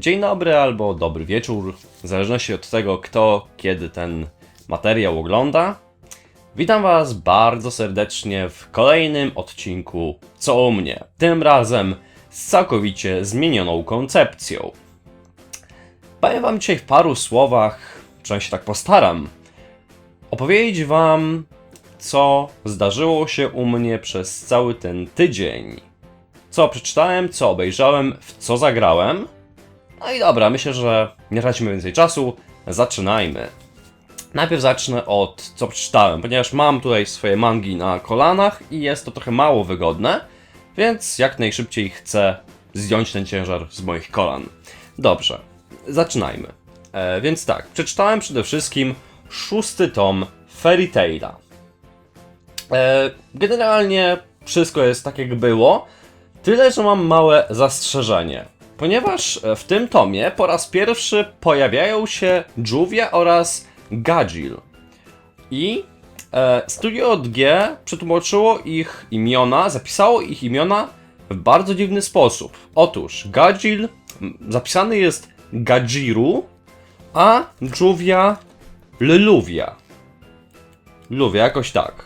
Dzień dobry albo dobry wieczór, w zależności od tego, kto kiedy ten materiał ogląda. Witam Was bardzo serdecznie w kolejnym odcinku Co u mnie. Tym razem z całkowicie zmienioną koncepcją. Powiem Wam dzisiaj w paru słowach, przynajmniej się tak postaram, opowiedzieć Wam, co zdarzyło się u mnie przez cały ten tydzień. Co przeczytałem, co obejrzałem, w co zagrałem. No i dobra, myślę, że nie tracimy więcej czasu. Zaczynajmy. Najpierw zacznę od co przeczytałem, ponieważ mam tutaj swoje mangi na kolanach i jest to trochę mało wygodne, więc jak najszybciej chcę zdjąć ten ciężar z moich kolan. Dobrze, zaczynajmy. E, więc tak, przeczytałem przede wszystkim szósty tom Fairy Tail'a. E, generalnie wszystko jest tak jak było, tyle że mam małe zastrzeżenie. Ponieważ w tym tomie po raz pierwszy pojawiają się Juvia oraz Gadzil. I e, Studio G przetłumaczyło ich imiona, zapisało ich imiona w bardzo dziwny sposób. Otóż Gadzil zapisany jest Gadziru, a Juvia Leluvia. Luvia, jakoś tak.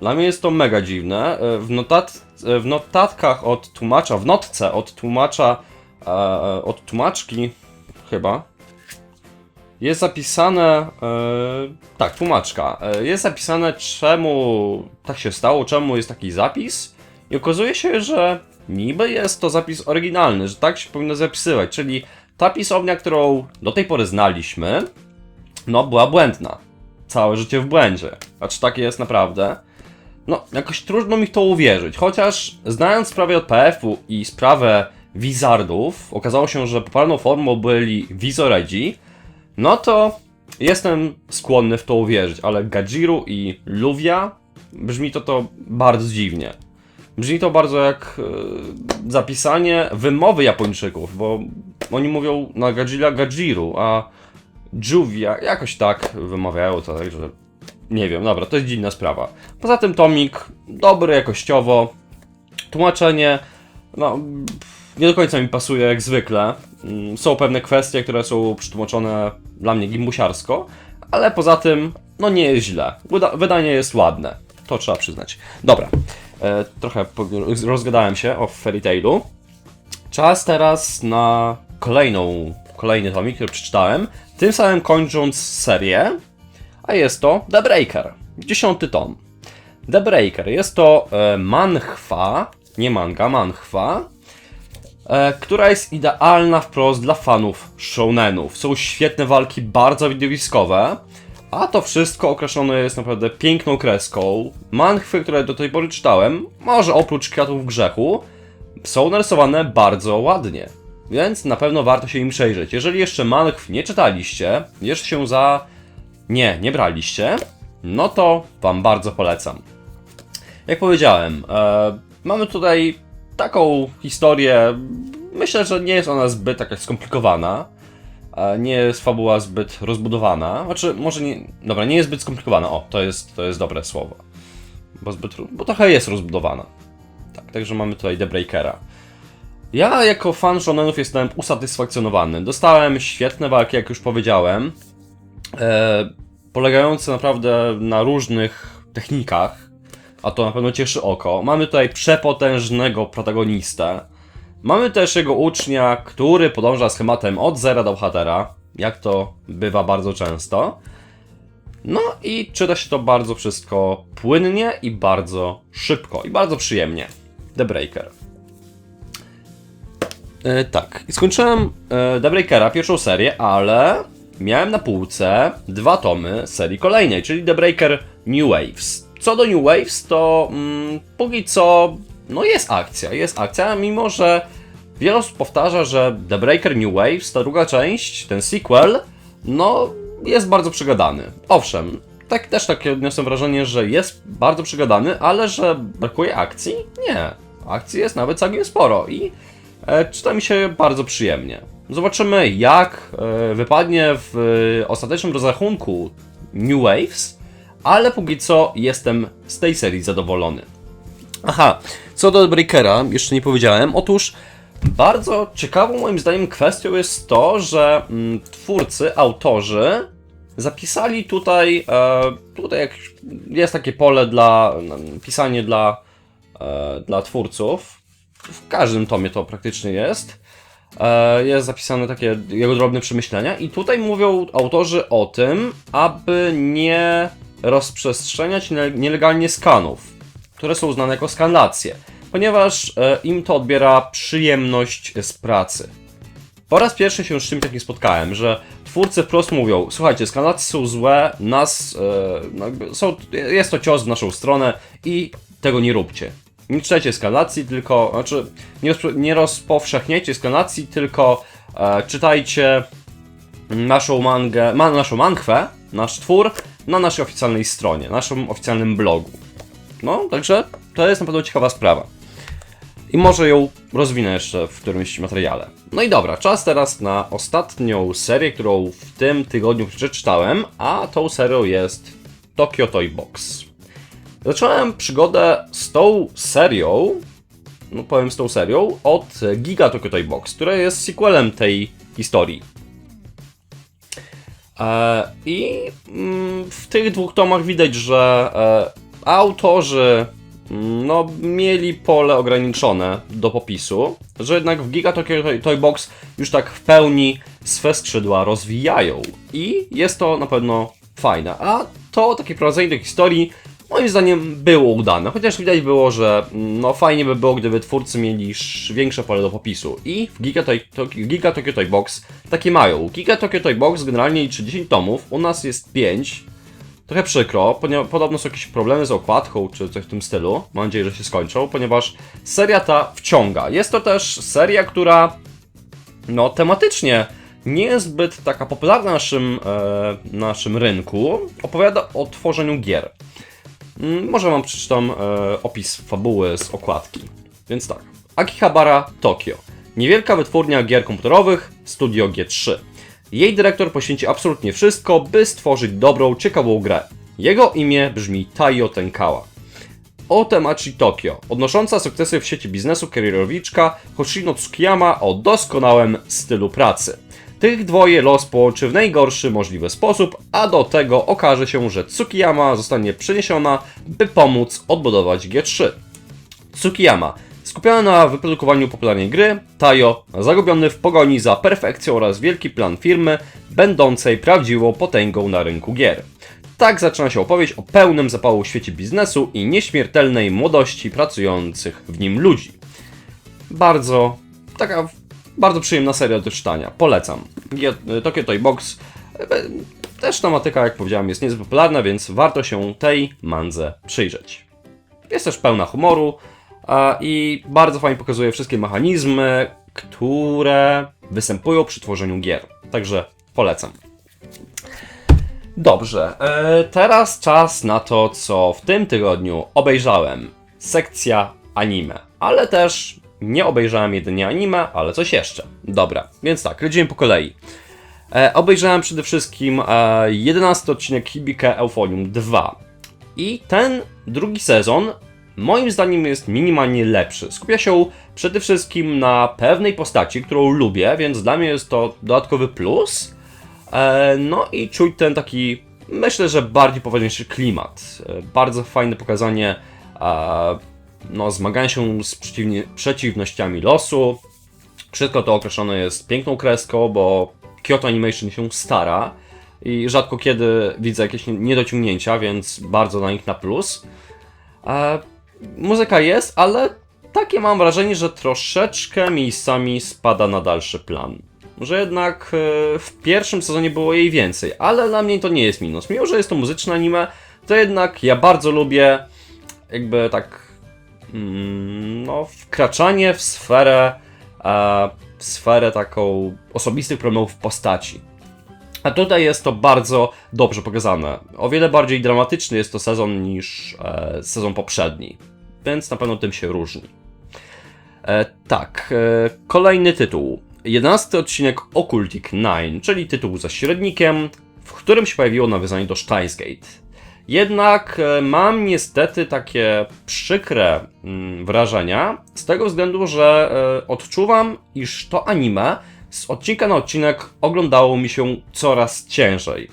Dla mnie jest to mega dziwne. E, W, notat, e, w notatkach od tłumacza, w notce od tłumacza, e, od tłumaczki chyba, jest zapisane, e, tak, tłumaczka, e, jest zapisane czemu tak się stało, czemu jest taki zapis i okazuje się, że niby jest to zapis oryginalny, że tak się powinno zapisywać, czyli ta pisownia, którą do tej pory znaliśmy, no była błędna. Całe życie w błędzie. A czy tak jest naprawdę? No, jakoś trudno mi w to uwierzyć, chociaż znając sprawę JPF-u i sprawę Wizardów, okazało się, że popularną formą byli Vizoredzi, no to jestem skłonny w to uwierzyć, ale Gajiru i Luvia brzmi to to bardzo dziwnie. Brzmi to bardzo jak e, zapisanie wymowy Japończyków, bo oni mówią na Gadzila Gajiru, a Juvia jakoś tak wymawiają to, także nie wiem, dobra, to jest dziwna sprawa. Poza tym tomik dobry jakościowo, tłumaczenie, no nie do końca mi pasuje jak zwykle. Mm, Są pewne kwestie, które są przetłumaczone dla mnie gimbusiarsko, ale poza tym, no nie jest źle. Wyda- Wydanie jest ładne, to trzeba przyznać. Dobra, e, trochę rozgadałem się o Fairy Tailu. Czas teraz na kolejną, kolejny tomik, który przeczytałem, tym samym kończąc serię, a jest to The Breaker, dziesiąty tom. The Breaker jest to e, manchwa, nie manga, manchwa, e, która jest idealna wprost dla fanów shounenów. Są świetne walki, bardzo widowiskowe, a to wszystko określone jest naprawdę piękną kreską. Manchwy, które do tej pory czytałem, może oprócz Kwiatów Grzechu, są narysowane bardzo ładnie. Więc na pewno warto się im przejrzeć. Jeżeli jeszcze manchw nie czytaliście, jeszcze się za nie, nie braliście, no to Wam bardzo polecam. Jak powiedziałem, e, mamy tutaj taką historię. Myślę, że nie jest ona zbyt taka skomplikowana. E, nie jest fabuła zbyt rozbudowana. Znaczy, może nie. Dobra, nie jest zbyt skomplikowana. O, to jest, to jest dobre słowo. Bo, zbyt, bo trochę jest rozbudowana. Tak, także mamy tutaj The Breakera. Ja jako fan shonenów jestem usatysfakcjonowany. Dostałem świetne walki, jak już powiedziałem polegające naprawdę na różnych technikach, a to na pewno cieszy oko. Mamy tutaj przepotężnego protagonistę. Mamy też jego ucznia, który podąża schematem od zera do bohatera, jak to bywa bardzo często. No i czyta się to bardzo wszystko płynnie i bardzo szybko i bardzo przyjemnie. The Breaker. E, tak, i skończyłem e, The Breakera, pierwszą serię, ale miałem na półce dwa tomy serii kolejnej, czyli The Breaker New Waves. Co do New Waves, to mm, póki co, no jest akcja, jest akcja, mimo że wiele osób powtarza, że The Breaker New Waves, ta druga część, ten sequel, no jest bardzo przegadany. Owszem, tak też takie odniosę wrażenie, że jest bardzo przegadany, ale że brakuje akcji? Nie. Akcji jest nawet całkiem sporo i e, czyta mi się bardzo przyjemnie. Zobaczymy, jak e, wypadnie w e, ostatecznym rozrachunku New Waves, ale póki co jestem z tej serii zadowolony. Aha, co do Breakera, jeszcze nie powiedziałem. Otóż Bardzo ciekawą moim zdaniem kwestią jest to, że mm, twórcy, autorzy zapisali tutaj, e, tutaj jest takie pole dla pisanie dla, dla twórców. W każdym tomie to praktycznie jest. E, jest zapisane takie jego drobne przemyślenia i tutaj mówią autorzy o tym, aby nie rozprzestrzeniać niele- nielegalnie skanów, które są uznane jako skanlacje, ponieważ e, im to odbiera przyjemność z pracy. Po raz pierwszy się z czymś takim spotkałem, że twórcy wprost mówią, słuchajcie, skanlacje są złe, nas, e, no są, jest to cios w naszą stronę i tego nie róbcie. Nie czytajcie skalacji, tylko, znaczy nie, rozpro- nie rozpowszechniajcie skalacji, tylko e, czytajcie naszą mangę, ma, naszą mangwę, nasz twór na naszej oficjalnej stronie, naszym oficjalnym blogu. No, także to jest na pewno ciekawa sprawa. I może ją rozwinę jeszcze w którymś materiale. No i dobra, czas teraz na ostatnią serię, którą w tym tygodniu przeczytałem, a tą serią jest Tokyo Toy Box. Zacząłem przygodę z tą serią, no powiem z tą serią, od Giga Tokyo Toy Box, która jest sequelem tej historii. E, I mm, w tych dwóch tomach widać, że e, autorzy mm, no, mieli pole ograniczone do popisu, że jednak w Giga Tokyo Toy- Box już tak w pełni swe skrzydła rozwijają. I jest to na pewno fajne. A to takie prowadzenie do historii moim zdaniem było udane, chociaż widać było, że mm, no fajnie by było, gdyby twórcy mieli sz- większe pole do popisu. I w Giga, Toy, to, Giga Tokyo Toy Box takie mają. Giga Tokyo Toy Box generalnie liczy 10 tomów, u nas jest 5. Trochę przykro, podobno są jakieś problemy z okładką czy coś w tym stylu. Mam nadzieję, że się skończą, ponieważ seria ta wciąga. Jest to też seria, która no tematycznie nie jest zbyt taka popularna na naszym, e, naszym rynku. Opowiada o tworzeniu gier. Mm, Może wam przeczytam e, opis fabuły z okładki. Więc tak. Akihabara Tokio. Niewielka wytwórnia gier komputerowych, studio G3. Jej dyrektor poświęci absolutnie wszystko, by stworzyć dobrą, ciekawą grę. Jego imię brzmi Taiyo Tenkawa. Otemachi Tokio, odnosząca sukcesy w sieci biznesu karierowiczka Hoshino Tsukiyama o doskonałym stylu pracy. Tych dwoje los połączy w najgorszy możliwy sposób, a do tego okaże się, że Tsukiyama zostanie przeniesiona, by pomóc odbudować G3. Tsukiyama, skupiony na wyprodukowaniu popularnej gry, Tayo, zagubiony w pogoni za perfekcją oraz wielki plan firmy, będącej prawdziwą potęgą na rynku gier. Tak zaczyna się opowieść o pełnym zapału świecie biznesu i nieśmiertelnej młodości pracujących w nim ludzi. Bardzo, taka bardzo przyjemna seria do czytania. Polecam. Tokyo Toy Box. Też tematyka, jak powiedziałem, jest niezbyt popularna, więc warto się tej mandze przyjrzeć. Jest też pełna humoru i bardzo fajnie pokazuje wszystkie mechanizmy, które występują przy tworzeniu gier. Także polecam. Dobrze, e, teraz czas na to, co w tym tygodniu obejrzałem. Sekcja anime, ale też nie obejrzałem jedynie anime, ale coś jeszcze. Dobra, więc tak, lecimy po kolei. E, obejrzałem przede wszystkim e, 11 odcinek Hibike Euphonium 2. I ten drugi sezon moim zdaniem jest minimalnie lepszy. Skupia się przede wszystkim na pewnej postaci, którą lubię, więc dla mnie jest to dodatkowy plus. E, no i czuć ten taki, myślę, że bardziej poważniejszy klimat. E, bardzo fajne pokazanie e, no, zmagania się z przeciwnościami losu. Wszystko to określone jest piękną kreską, bo Kyoto Animation się stara i rzadko kiedy widzę jakieś niedociągnięcia, więc bardzo na nich na plus. E, muzyka jest, ale takie mam wrażenie, że troszeczkę miejscami spada na dalszy plan. Że jednak e, w pierwszym sezonie było jej więcej, ale dla mnie to nie jest minus. Mimo, że jest to muzyczne anime, to jednak ja bardzo lubię jakby tak no, wkraczanie w sferę e, w sferę taką osobistych problemów postaci. A tutaj jest to bardzo dobrze pokazane. O wiele bardziej dramatyczny jest to sezon niż e, sezon poprzedni, więc na pewno tym się różni. E, tak, kolejny tytuł. 11 odcinek Occultic 9, czyli tytuł ze średnikiem, w którym się pojawiło nawiązanie do Steins Gate. Jednak e, mam niestety takie przykre mm, wrażenia z tego względu, że e, odczuwam, iż to anime z odcinka na odcinek oglądało mi się coraz ciężej.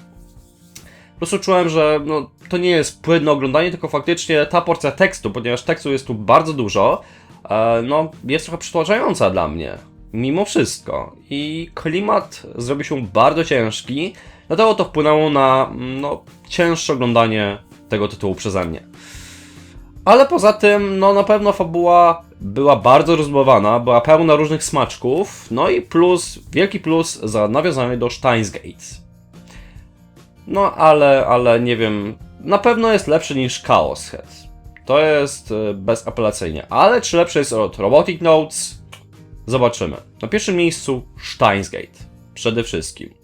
Po prostu czułem, że no, to nie jest płynne oglądanie, tylko faktycznie ta porcja tekstu, ponieważ tekstu jest tu bardzo dużo, e, no, jest trochę przytłaczająca dla mnie. Mimo wszystko. I klimat zrobił się bardzo ciężki, dlatego to wpłynęło na no, cięższe oglądanie tego tytułu przeze mnie. Ale poza tym, no na pewno fabuła była bardzo rozbudowana, była pełna różnych smaczków, no i plus, wielki plus za nawiązanie do Steins Gate. No ale, ale nie wiem, na pewno jest lepszy niż Chaos Head. To jest e, bezapelacyjnie. Ale czy lepszy jest od Robotic Notes? Zobaczymy. Na pierwszym miejscu Steins Gate. Przede wszystkim.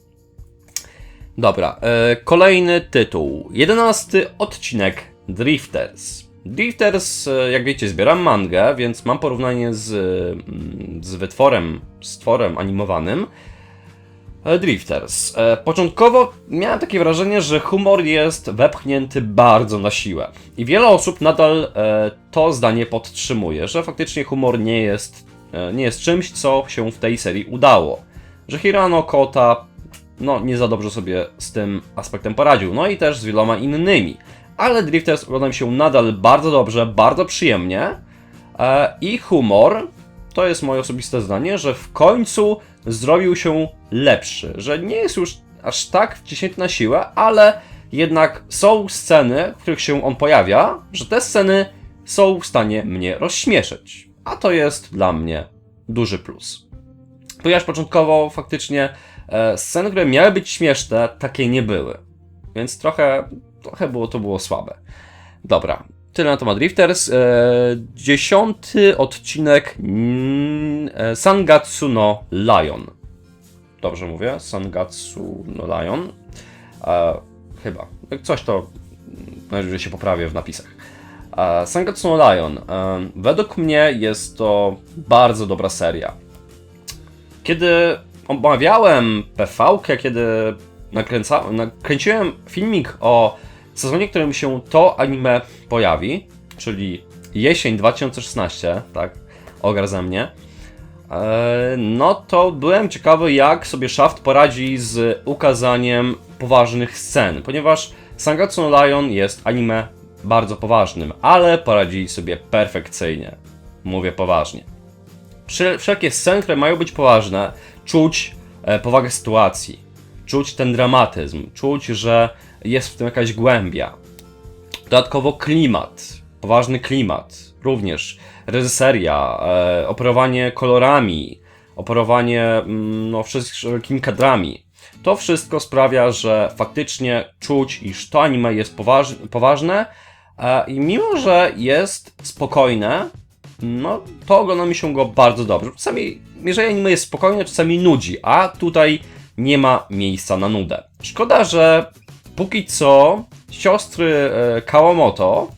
Dobra, e, kolejny tytuł. Jedenasty odcinek Drifters. Drifters, e, jak wiecie, zbieram mangę, więc mam porównanie z, mm, z wytworem, z tworem animowanym. E, Drifters. Początkowo miałem takie wrażenie, że humor jest wepchnięty bardzo na siłę. I wiele osób nadal to zdanie podtrzymuje, że faktycznie humor nie jest, nie jest czymś, co się w tej serii udało. Że Hirano Kota no, nie za dobrze sobie z tym aspektem poradził. No i też z wieloma innymi. Ale Drifters ogląda się nadal bardzo dobrze, bardzo przyjemnie. E, I humor, to jest moje osobiste zdanie, że w końcu zrobił się lepszy. Że nie jest już aż tak wciśnięty na siłę, ale jednak są sceny, w których się on pojawia, że te sceny są w stanie mnie rozśmieszyć. A to jest dla mnie duży plus. Ponieważ początkowo faktycznie sceny, które miały być śmieszne, takie nie były. Więc trochę, trochę było to było słabe. Dobra, tyle na temat Drifters. E, dziesiąty odcinek mm, e, Sangatsu no Lion. Dobrze mówię? Sangatsu no Lion. E, chyba. Coś to najwyżej się poprawię w napisach. E, Sangatsu no Lion. E, według mnie jest to bardzo dobra seria. Kiedy omawiałem PV, kiedy nakręciłem filmik o sezonie, w którym się to anime pojawi, czyli jesień 2016, tak, ogar mnie, e, no to byłem ciekawy, jak sobie Shaft poradzi z ukazaniem poważnych scen, ponieważ Sangatsu no Lion jest anime bardzo poważnym, ale poradzi sobie perfekcyjnie. Mówię poważnie. Wszelkie sceny, które mają być poważne, czuć e, powagę sytuacji, czuć ten dramatyzm, czuć, że jest w tym jakaś głębia. Dodatkowo klimat, poważny klimat, również reżyseria, e, operowanie kolorami, operowanie mm, no, wszystkimi kadrami. To wszystko sprawia, że faktycznie czuć, iż to anime jest poważ, poważne e, i mimo, że jest spokojne, no to ogląda mi się go bardzo dobrze. Czasami, jeżeli anime jest spokojne, czasami nudzi, a tutaj nie ma miejsca na nudę. Szkoda, że póki co siostry e, Kawamoto,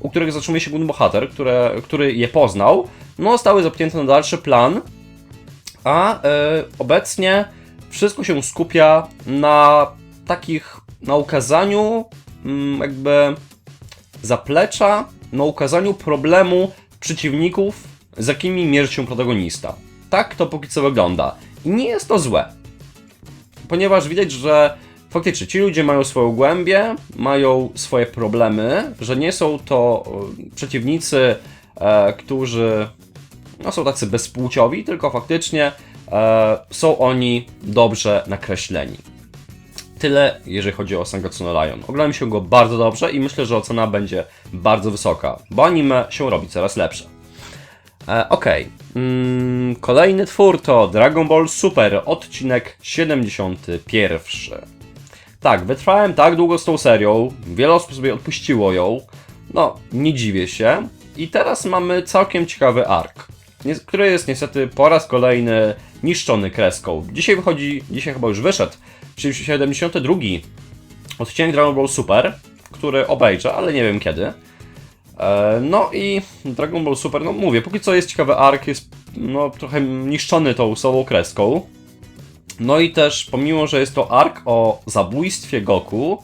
u których zatrzymuje się główny bohater, które, który je poznał, no zostały zapnięte na dalszy plan, a e, obecnie wszystko się skupia na takich, na ukazaniu mm, jakby zaplecza, na ukazaniu problemu przeciwników, z jakimi mierzy się protagonista. Tak to póki co wygląda. I nie jest to złe. Ponieważ widać, że faktycznie ci ludzie mają swoją głębię, mają swoje problemy, że nie są to e, przeciwnicy, e, którzy no, są tacy bezpłciowi, tylko faktycznie e, są oni dobrze nakreśleni. Tyle, jeżeli chodzi o Sangatsu no Lion. Oglądam się go bardzo dobrze i myślę, że ocena będzie bardzo wysoka, bo anime się robi coraz lepsze. E, Okej. Mm, kolejny twór to Dragon Ball Super, odcinek 71. Tak, wytrwałem tak długo z tą serią, wiele osób sobie odpuściło ją, no, nie dziwię się. I teraz mamy całkiem ciekawy ark, który jest niestety po raz kolejny niszczony kreską. Dzisiaj wychodzi, dzisiaj chyba już wyszedł, czyli 72 odcinek Dragon Ball Super, który obejrzę, ale nie wiem kiedy. E, No i Dragon Ball Super, no mówię, póki co jest ciekawy ark, jest no trochę niszczony tą słabą kreską. No i też, pomimo, że jest to ark o zabójstwie Goku,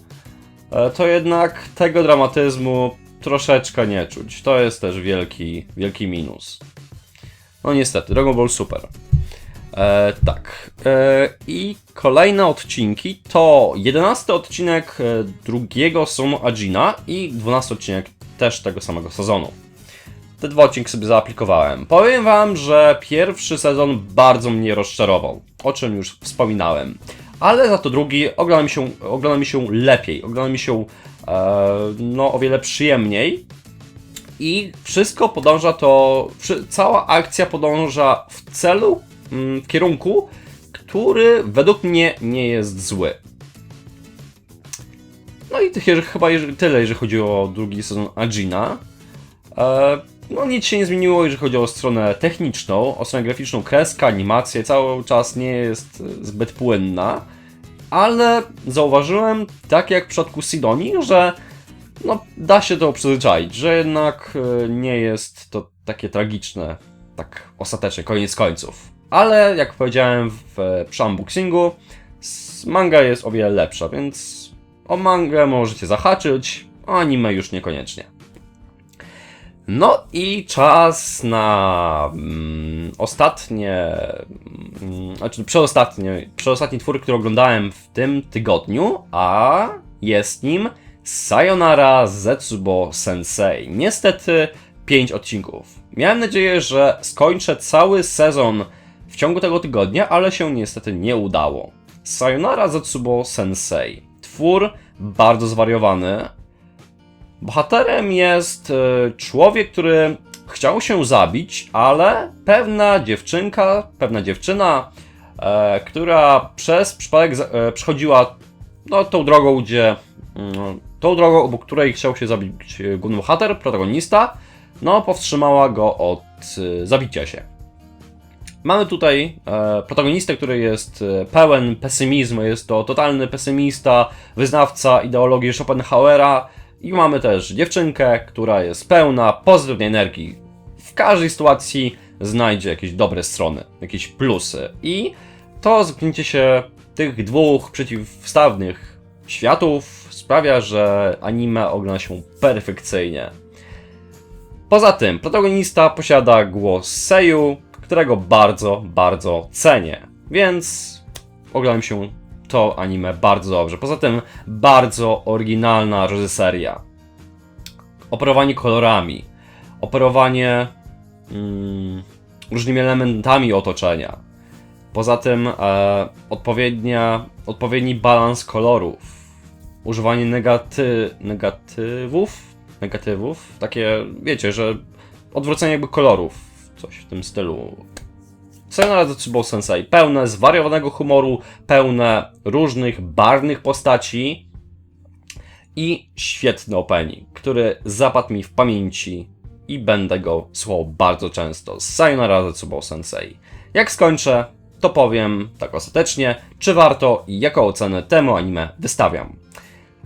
e, to jednak tego dramatyzmu troszeczkę nie czuć. To jest też wielki, wielki minus. No niestety, Dragon Ball Super. E, tak. E, I kolejne odcinki to 11 odcinek e, drugiego sezonu Ajina i 12 odcinek też tego samego sezonu. Te dwa odcinki sobie zaaplikowałem. Powiem wam, że pierwszy sezon bardzo mnie rozczarował, o czym już wspominałem. Ale za to drugi ogląda mi się, ogląda mi się lepiej, ogląda mi się e, no, o wiele przyjemniej. I wszystko podąża to, cała akcja podąża w celu, kierunku, który według mnie nie jest zły. No i chyba tyle, jeżeli chodzi o drugi sezon Ajina. E, no nic się nie zmieniło, jeżeli chodzi o stronę techniczną, o stronę graficzną, kreska, animacja cały czas nie jest e, zbyt płynna, ale zauważyłem, tak jak w przypadku Sidonii, że no, da się to przyzwyczaić, że jednak e, nie jest to takie tragiczne, tak ostatecznie, koniec końców. Ale jak powiedziałem w, przy unboxingu, manga jest o wiele lepsza, więc o mangę możecie zahaczyć, a anime już niekoniecznie. No i czas na mm, ostatnie, mm, znaczy przedostatnie, przedostatni twór, który oglądałem w tym tygodniu, a jest nim Sayonara Zetsubo Sensei. Niestety 5 odcinków. Miałem nadzieję, że skończę cały sezon ciągu tego tygodnia, ale się niestety nie udało. Sayonara Zetsubo Sensei. Twór bardzo zwariowany, Bohaterem jest e, człowiek, który chciał się zabić, ale pewna dziewczynka, pewna dziewczyna, e, która przez przypadek e, przechodziła no, tą drogą, gdzie mm, tą drogą, obok której chciał się zabić główny bohater, protagonista, no powstrzymała go od e, zabicia się. Mamy tutaj e, protagonistę, który jest e, pełen pesymizmu, jest to totalny pesymista, wyznawca ideologii Schopenhauera i mamy też dziewczynkę, która jest pełna pozytywnej energii. W każdej sytuacji znajdzie jakieś dobre strony, jakieś plusy i to zetknięcie się tych dwóch przeciwstawnych światów sprawia, że anime ogląda się perfekcyjnie. Poza tym, protagonista posiada głos Seiju, którego bardzo, bardzo cenię. Więc oglądam się to anime bardzo dobrze. Poza tym, bardzo oryginalna reżyseria. Operowanie kolorami, operowanie mm, różnymi elementami otoczenia. Poza tym, e, odpowiednia, odpowiedni balans kolorów. Używanie negaty, negatywów, negatywów, takie, wiecie, że odwrócenie jakby kolorów, coś w tym stylu. Sayonara Zetsubo Sensei, pełne zwariowanego humoru, pełne różnych barwnych postaci i świetny opening, który zapadł mi w pamięci i będę go słuchał bardzo często. Sayonara Zetsubo Sensei. Jak skończę, to powiem tak ostatecznie, czy warto i jaką ocenę temu anime wystawiam.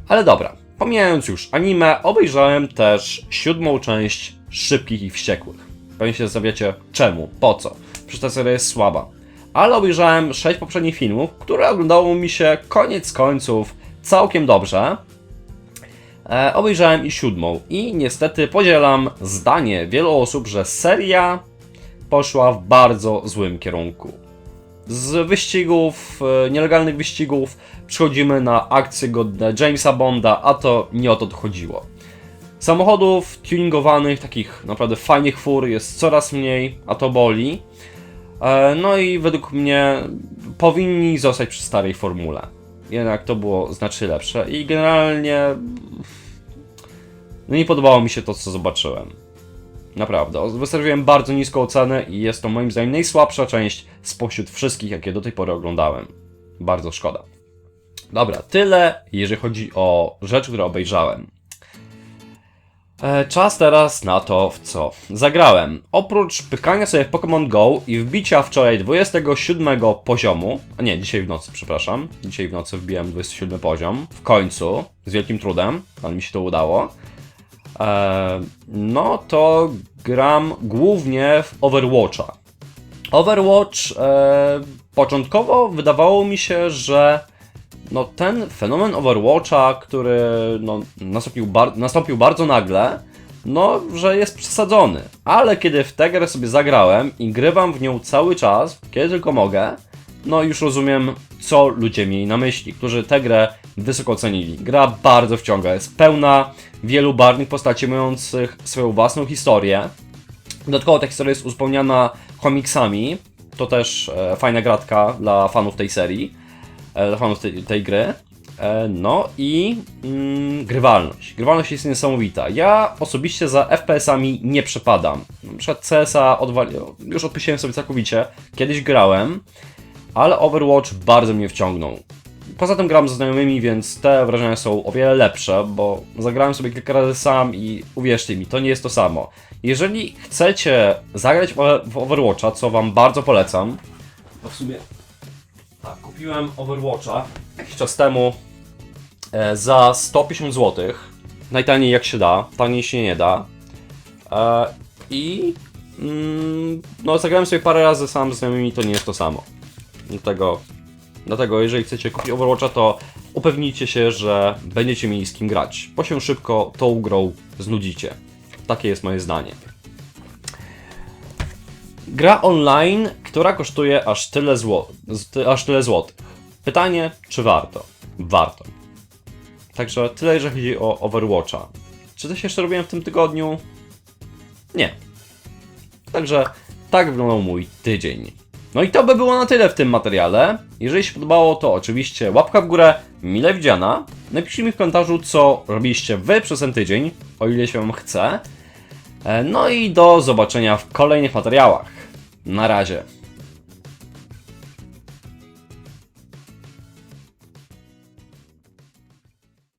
Ale dobra, pomijając już anime, obejrzałem też siódmą część Szybkich i Wściekłych. Pewnie się zastanawiacie, czemu, po co? Przecież ta seria jest słaba. Ale obejrzałem sześć poprzednich filmów, które oglądało mi się koniec końców całkiem dobrze. E, obejrzałem i siódmą i niestety podzielam zdanie wielu osób, że seria poszła w bardzo złym kierunku. Z wyścigów, e, nielegalnych wyścigów przechodzimy na akcje godne Jamesa Bonda, a to nie o to chodziło. Samochodów tuningowanych, takich naprawdę fajnych fur jest coraz mniej, a to boli. E, No i według mnie powinni zostać przy starej formule. Jednak to było znacznie lepsze i generalnie no nie podobało mi się to, co zobaczyłem. Naprawdę. Wystawiłem bardzo niską ocenę i jest to moim zdaniem najsłabsza część spośród wszystkich, jakie do tej pory oglądałem. Bardzo szkoda. Dobra, tyle jeżeli chodzi o rzeczy, które obejrzałem. E, Czas teraz na to, w co zagrałem. Oprócz pykania sobie w Pokémon Go i wbicia wczoraj 27 poziomu, a nie, dzisiaj w nocy, przepraszam, dzisiaj w nocy wbiłem 27 poziom, w końcu, z wielkim trudem, ale mi się to udało, e, no to gram głównie w Overwatcha. Overwatch e, początkowo wydawało mi się, że no ten fenomen Overwatcha, który no, nastąpił, bar- nastąpił bardzo nagle, no, że jest przesadzony. Ale kiedy w tę grę sobie zagrałem i grywam w nią cały czas, kiedy tylko mogę, no już rozumiem, co ludzie mieli na myśli, którzy tę grę wysoko ocenili. Gra bardzo wciąga, jest pełna wielu barwnych postaci mających swoją własną historię. Dodatkowo ta historia jest uzupełniana komiksami. To też e, fajna gratka dla fanów tej serii, e, dla fanów tej, tej gry. E, no i mm, grywalność. Grywalność jest niesamowita. Ja osobiście za FPS-ami nie przepadam. Na przykład CS-a już odpuściłem sobie całkowicie. Kiedyś grałem, ale Overwatch bardzo mnie wciągnął. Poza tym gram ze znajomymi, więc te wrażenia są o wiele lepsze, bo zagrałem sobie kilka razy sam i uwierzcie mi, to nie jest to samo. Jeżeli chcecie zagrać w Overwatcha, co wam bardzo polecam, bo w sumie tak, kupiłem Overwatcha jakiś czas temu e, za 150 zł. Najtaniej jak się da, taniej się nie da. E, I mm, no, zagrałem sobie parę razy sam z znajomymi, to nie jest to samo. Dlatego, dlatego jeżeli chcecie kupić Overwatcha, to upewnijcie się, że będziecie mieli z kim grać, bo się szybko tą grą znudzicie. Takie jest moje zdanie. Gra online, która kosztuje aż tyle, zło, aż tyle złotych. Pytanie, czy warto? Warto. Także tyle, jeżeli chodzi o Overwatcha. Czy coś jeszcze robiłem w tym tygodniu? Nie. Także tak wyglądał mój tydzień. No i to by było na tyle w tym materiale. Jeżeli się podobało, to oczywiście łapka w górę, mile widziana. Napiszcie mi w komentarzu, co robiliście wy przez ten tydzień, o ile się wam chce. E, No i do zobaczenia w kolejnych materiałach. Na razie.